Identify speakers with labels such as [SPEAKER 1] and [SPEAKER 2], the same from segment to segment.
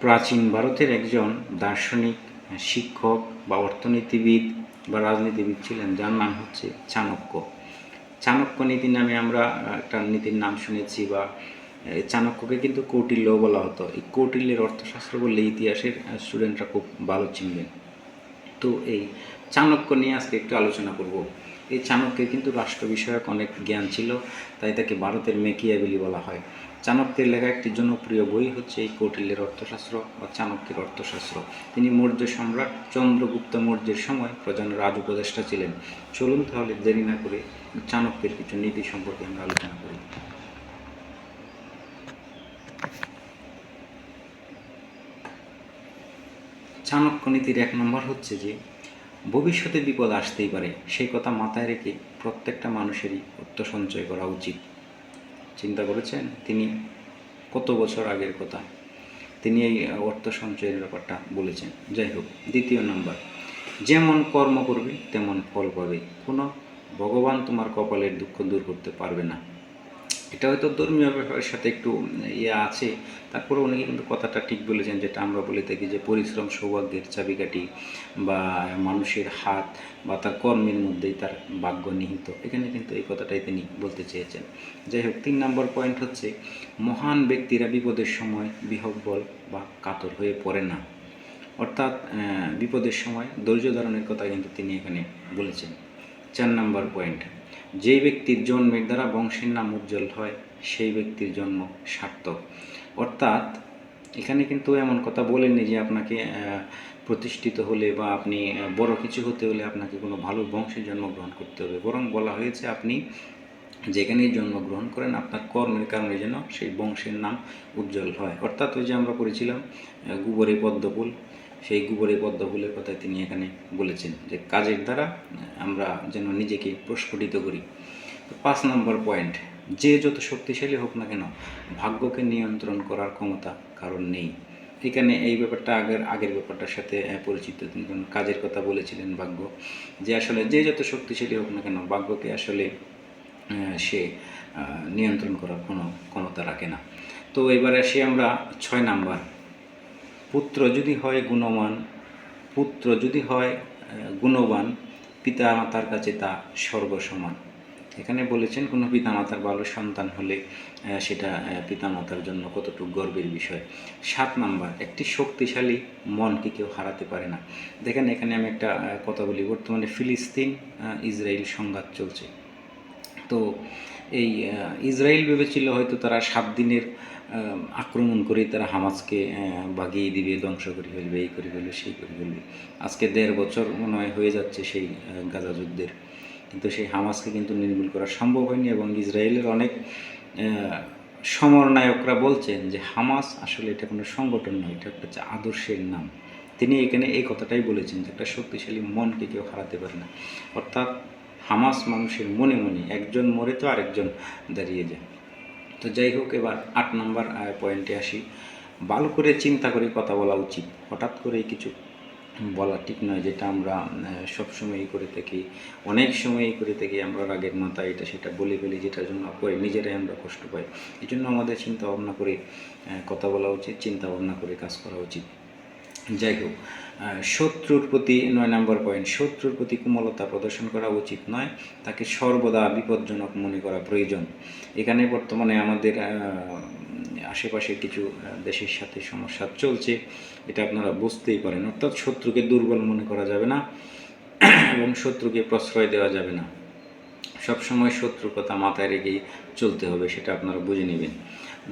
[SPEAKER 1] প্রাচীন ভারতের একজন দার্শনিক, শিক্ষক বা অর্থনীতিবিদ বা রাজনীতিবিদ ছিলেন, যার নাম হচ্ছে চাণক্য। চাণক্য নীতি নামে আমরা একটা নীতির নাম শুনেছি বা চাণক্যকে কিন্তু কৌটিল্য বলা হতো। এই কৌটিল্যের অর্থশাস্ত্র বললে ইতিহাসের স্টুডেন্টরা খুব ভালো চিনবেন। তো এই চাণক্য নিয়ে আজকে একটু আলোচনা করব। এই চাণক্যের কিন্তু রাষ্ট্র বিষয়ক অনেক জ্ঞান ছিল, তাই তাকে ভারতের মেকিয়াবেলি বলা হয়। চাণক্যের লেখা একটি জনপ্রিয় বই হচ্ছে এই কৌটিল্যের অর্থশাস্ত্র বা চাণক্যের অর্থশাস্ত্র। তিনি মৌর্য সম্রাট চন্দ্রগুপ্ত মৌর্যের সময় প্রধান রাজ উপদেষ্টা ছিলেন। চলুন তাহলে দেরি না করে চাণক্যের কিছু নীতি সম্পর্কে আমরা আলোচনা করি। চাণক্য নীতির এক নম্বর হচ্ছে যে, ভবিষ্যতে বিপদ আসতেই পারে। সেই কথা মাথায় রেখে প্রত্যেকটা মানুষেরই অর্থ সঞ্চয় করা উচিত। করেছেন? তিনি কত বছর আগের কথা? তিনি এই অর্থ সঞ্চয়ের ব্যাপারটা বলেছেন। যাই হোক, দ্বিতীয় নাম্বার। যেমন কর্ম করবে, তেমন ফল পাবে। কোনো ভগবান তোমার কপালের দুঃখ দূর করতে পারবে না। এটা হয়তো ধর্মীয় ব্যাপারের সাথে একটু ইয়ে আছে। তারপরে উনি কিন্তু কথাটা ঠিক বলেছেন যেটা আমরা বলে থাকি যে পরিশ্রম সৌভাগ্যের চাবিকাঠি বা মানুষের হাত বা তার কর্মের মধ্যেই তার ভাগ্য নিহিত। এখানে কিন্তু এই কথাটাই তিনি বলতে চেয়েছেন। যাই হোক, তিন নম্বর পয়েন্ট হচ্ছে, মহান ব্যক্তিরা বিপদের সময় বিহব্বল বা কাতর হয়ে পড়ে না। অর্থাৎ বিপদের সময় ধৈর্য ধারণের কথা কিন্তু তিনি এখানে বলেছেন। চার নম্বর পয়েন্ট যেই ব্যক্তির জন্মের দ্বারা বংশের নাম উজ্জ্বল হয় সেই ব্যক্তির জন্ম সার্থক। অর্থাৎ এখানে কিন্তু এমন কথা বলেননি যে আপনাকে প্রতিষ্ঠিত হলে বা আপনি বড় কিছু হতে হলে আপনাকে কোনো ভালো বংশে জন্মগ্রহণ করতে হবে। বরং বলা হয়েছে আপনি যেখানেই জন্মগ্রহণ করেন আপনার কর্মের কারণে যেন সেই বংশের নাম উজ্জ্বল হয়। অর্থাৎ ওই যে আমরা আহ, গোবরে পদ্মফুল সেই গোবরে পদ্মফুলের কথা তিনি এখানে বলেছেন যে কাজের দ্বারা আমরা যেন নিজেকে প্রস্ফুটিত করি। পাঁচ নম্বর পয়েন্ট, যে যত শক্তিশালী হোক না কেন, ভাগ্যকে নিয়ন্ত্রণ করার ক্ষমতা কারণ নেই। এখানে এই ব্যাপারটা আগের আগের ব্যাপারটার সাথে পরিচিত। তিনি কাজের কথা বলেছিলেন ভাগ্য, যে আসলে যে যত শক্তিশালী হোক না কেন, ভাগ্যকে আসলে সে নিয়ন্ত্রণ করার কোনো ক্ষমতা রাখে না। তো এবারে আসি আমরা ছয় নাম্বার। পুত্র যদি হয় গুণমান পুত্র যদি হয় গুণবান পিতা মাতার কাছে তা সর্বসমান। এখানে বলেছেন, কোনো পিতামাতার ভালো সন্তান হলে সেটা পিতামাতার জন্য কতটুকু গর্বের বিষয়। সাত নাম্বার, একটি শক্তিশালী মনকে কেউ হারাতে পারে না। দেখেন, এখানে আমি একটা কথা বলি। বর্তমানে ফিলিস্তিন ইসরায়েল সংঘাত চলছে। তো এই ইসরায়েল ভেবেছিল হয়তো তারা সাত দিনের আক্রমণ করে তারা হামাসকে আহ, বাগিয়ে দিবে ধ্বংস করে ফেলবে এই করে ফেলবে সেই করে ফেলবে। আজকে দেড় বছর মনে হয় হয়ে যাচ্ছে সেই গাজা যুদ্ধের। কিন্তু সেই হামাসকে কিন্তু নির্মূল করা সম্ভব হয়নি এবং ইসরায়েলের অনেক সমরনায়করা বলছেন যে হামাস আসলে এটা কোনো সংগঠন নয় এটা হচ্ছে আদর্শের নাম। তিনি এখানে এই কথাটাই বলেছেন যে একটা শক্তিশালী মনকে কেউ হারাতে পারে না। অর্থাৎ হামাস মানুষের মনে মনে একজন মরে তো আরেকজন দাঁড়িয়ে যায়। তো যাই হোক, এবার আট নম্বর পয়েন্টে আসি। ভালো করে চিন্তা করে কথা বলা উচিত। হঠাৎ করে কিছু বলা ঠিক নয়, যেটা আমরা সবসময়ই করে থাকি। অনেক সময়ই করে থাকি আমরা রাগের মাথায়, এটা সেটা বলে ফেলি, যেটার জন্য পরে নিজেরাই আমরা কষ্ট পাই। এই জন্য আমাদের চিন্তা ভাবনা করে কথা বলা উচিত চিন্তা ভাবনা করে কাজ করা উচিত। যাই হোক শত্রুর প্রতি নয় নম্বর পয়েন্ট শত্রুর প্রতি কোমলতা প্রদর্শন করা উচিত নয়, তাকে সর্বদা বিপজ্জনক মনে করা প্রয়োজন। এখানে বর্তমানে আমাদের আশেপাশে কিছু দেশের সাথে সমস্যা চলছে, এটা আপনারা বুঝতেই পারেন। অর্থাৎ শত্রুকে দুর্বল মনে করা যাবে না, এবং শত্রুকে প্রশ্রয় দেওয়া যাবে না। সবসময় শত্রুর কথা মাথায় রেখেই চলতে হবে, সেটা আপনারা বুঝে নেবেন।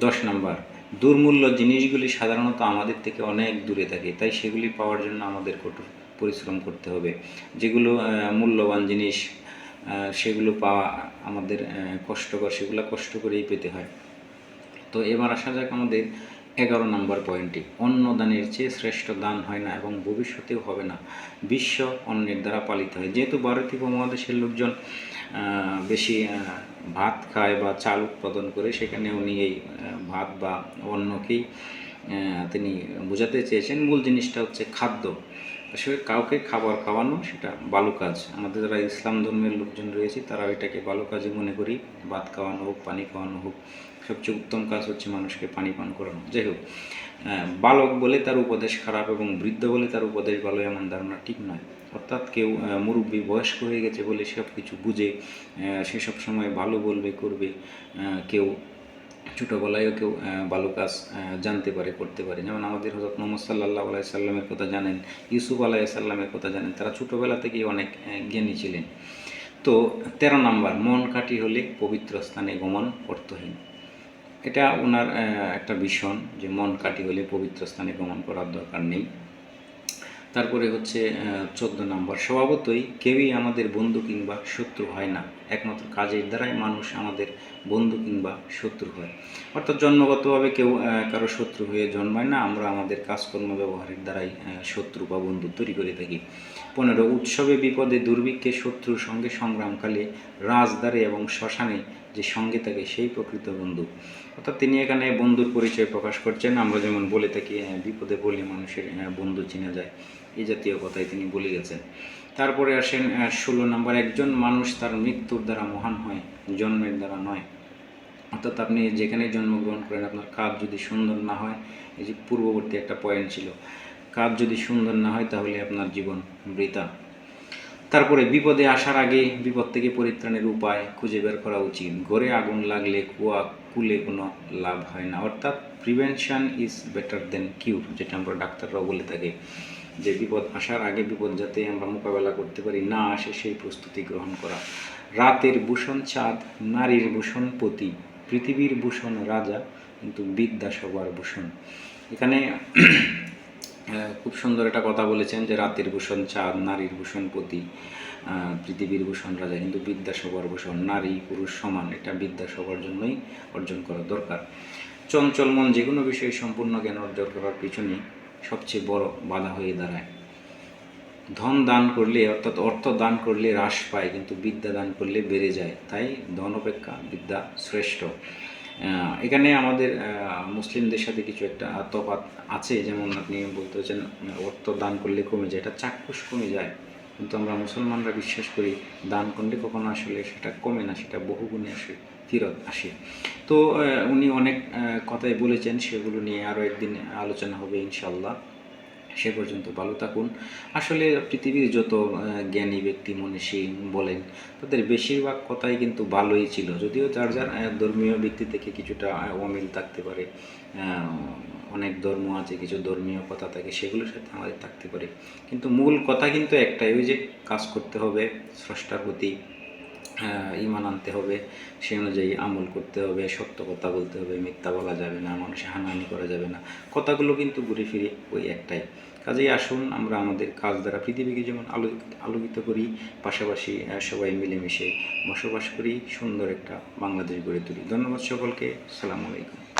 [SPEAKER 1] দশ নাম্বার দুর্মূল্য জিনিসগুলি সাধারণত আমাদের থেকে অনেক দূরে থাকে, তাই সেগুলি পাওয়ার জন্য আমাদের কঠোর পরিশ্রম করতে হবে। যেগুলো মূল্যবান জিনিস সেগুলো পাওয়া আমাদের কষ্টকর, সেগুলো কষ্ট করেই পেতে হয়। তো এবার আসা যাক আমাদের এগারো নম্বর পয়েন্টে। অন্য দানের চেয়ে শ্রেষ্ঠ দান হয় না এবং ভবিষ্যতেও হবে না। বিশ্ব অন্যের দ্বারা পালিত হয়। যেহেতু ভারতীয় উপমহাদেশের লোকজন বেশি ভাত খায় বা চাল উৎপাদন করে সেখানে উনি এই ভাত বা অন্যকেই তিনি বোঝাতে চেয়েছেন। মূল জিনিসটা হচ্ছে খাদ্য। আসলে কাউকে খাবার খাওয়ানো সেটা ভালো কাজ। আমাদের যারা ইসলাম ধর্মের লোকজন রয়েছে তারা এটাকে ভালো কাজে মনে করি। ভাত খাওয়ানো হোক, পানি খাওয়ানো হোক, সবচেয়ে উত্তম কাজ হচ্ছে মানুষকে পানি পান করানো। যাই হোক বালক বলে তার উপদেশ খারাপ এবং বৃদ্ধ বলে তার উপদেশ ভালো এমন ধারণা ঠিক নয়। অর্থাৎ কেউ মুরব্বী বয়স্ক হয়ে গেছে বলে সব কিছু বুঝে সেসব সময় ভালো বলবে, করবে কেউ ছোটোবেলায়ও কেউ ভালো কাজ জানতে পারে, করতে পারে। যেমন আমাদের হজরত মোহাম্মদ সাল্লাহ আলাই সাল্লামের কথা জানেন, ইউসুফ আলাই সাল্লামের কথা জানেন, তারা ছোটোবেলা থেকেই অনেক জ্ঞানী ছিলেন। তো তেরো নাম্বার, মন কাঠি হলে পবিত্র স্থানে গমন অর্থহীন এটা ওনার একটা ভীষণ যে মন কাঠি হলে পবিত্র স্থানে গমন করার দরকার নেই। তারপরে হচ্ছে চোদ্দ নম্বর। স্বভাবতই কেউই আমাদের বন্ধু কিংবা শত্রু হয় না। একমাত্র কাজের দ্বারাই মানুষ আমাদের বন্ধু কিংবা শত্রু হয়। অর্থাৎ জন্মগতভাবে কেউ কারও শত্রু হয়ে জন্মায় না, আমরা আমাদের কাজকর্ম ব্যবহারের দ্বারাই শত্রু বা বন্ধু তৈরি করে থাকি। পনেরো, উৎসবে বিপদে দুর্ভিক্ষে শত্রুর সঙ্গে সংগ্রামকালে রাজদ্বারে এবং শ্মশানে যে সঙ্গে থাকে সেই প্রকৃত বন্ধু। অর্থাৎ তিনি এখানে বন্ধুর পরিচয় প্রকাশ করছেন। আমরা যেমন বলে থাকি বিপদে বলে মানুষের বন্ধু চিনা যায়। এই জাতীয় কথাই তিনি বলে গেছেন। তারপরে আসেন ষোলো নম্বর, একজন মানুষ তার মৃত্যুর দ্বারা মহান হয়, জন্মের দ্বারা নয়। অর্থাৎ আপনি যেখানে জন্মগ্রহণ করেন, আপনার কাজ যদি সুন্দর না হয়, এই যে পূর্ববর্তী একটা পয়েন্ট ছিল, কাজ যদি সুন্দর না হয়, তাহলে আপনার জীবন বৃথা। তারপরে বিপদে আসার আগে, বিপদ থেকে পরিত্রাণের উপায় খুঁজে বের করা উচিত। ঘরে আগুন লাগলে কুয়া, কুলে কোনো লাভ হয় না। অর্থাৎ prevention is better than cure যেটা আমরা ডাক্তাররাও বলে থাকি। যে বিপদ আসার আগে বিপদ যাতে আমরা মোকাবেলা করতে পারি, না আসে সেই প্রস্তুতি গ্রহণ করা। রাতের ভূষণ চাঁদ নারীর ভূষণ পতি, পৃথিবীর ভূষণ রাজা, কিন্তু বিদ্যা সবার ভূষণ। এখানে খুব সুন্দর একটা কথা বলেছেন যে রাতের ভূষণ চাঁদ নারীর ভূষণ পতি পৃথিবীর ভূষণ রাজা, কিন্তু বিদ্যা সবার ভূষণ, নারী, পুরুষ, সমান, এটা বিদ্যা সবার জন্যই অর্জন করা দরকার। চঞ্চল মন যে কোনো বিষয়ে সম্পূর্ণ জ্ঞান অর্জন করার পিছনে সবচেয়ে বড় বাধা হয়ে দাঁড়ায়। ধন দান করলে, অর্থাৎ অর্থ দান করলে হ্রাস পায়, কিন্তু বিদ্যা দান করলে বেড়ে যায়। তাই ধন অপেক্ষা বিদ্যা শ্রেষ্ঠ। এখানে আমাদের মুসলিমদের সাথে কিছু একটা তফাৎ আছে। যেমন আপনি বলতে হচ্ছেন অর্থ দান করলে কমে যায়, এটা চাক্ষুষ কমে যায়। কিন্তু আমরা মুসলমানরা বিশ্বাস করি, দান করলে কখনো আসলে সেটা কমে না, সেটা বহুগুণে আসে। ফিরত আসে। তো উনি অনেক কথাই বলেছেন, সেগুলো নিয়ে আরও একদিন আলোচনা হবে ইনশাল্লাহ সে পর্যন্ত ভালো থাকুন। আসলে পৃথিবীর যত জ্ঞানী ব্যক্তি, মনীষী বলেন, তাদের বেশিরভাগ কথাই কিন্তু ভালোই ছিল। যদিও যার যার ধর্মীয় ব্যক্তি থেকে কিছুটা অমিল থাকতে পারে অনেক ধর্ম আছে, কিছু ধর্মীয় কথা থাকে, সেগুলোর সাথে আমাদের থাকতে পারে। কিন্তু মূল কথা কিন্তু একটাই, ওই যে কাজ করতে হবে, স্রষ্টার প্রতি। ইমান আনতে হবে, সে অনুযায়ী আমল করতে হবে, সত্য কথা বলতে হবে, মিথ্যা বলা যাবে না মানুষে হানাহানি করা যাবে না। কথাগুলো কিন্তু ঘুরে ফিরে ওই একটাই। কাজেই আসুন, আমরা আমাদের কাজ দ্বারা পৃথিবীকে যেমন আলোকিত আলোকিত করি, পাশাপাশি সবাই মিলেমিশে বসবাস করি, সুন্দর একটা বাংলাদেশ গড়ে তুলি। ধন্যবাদ সকলকে, সালাম আলাইকুম।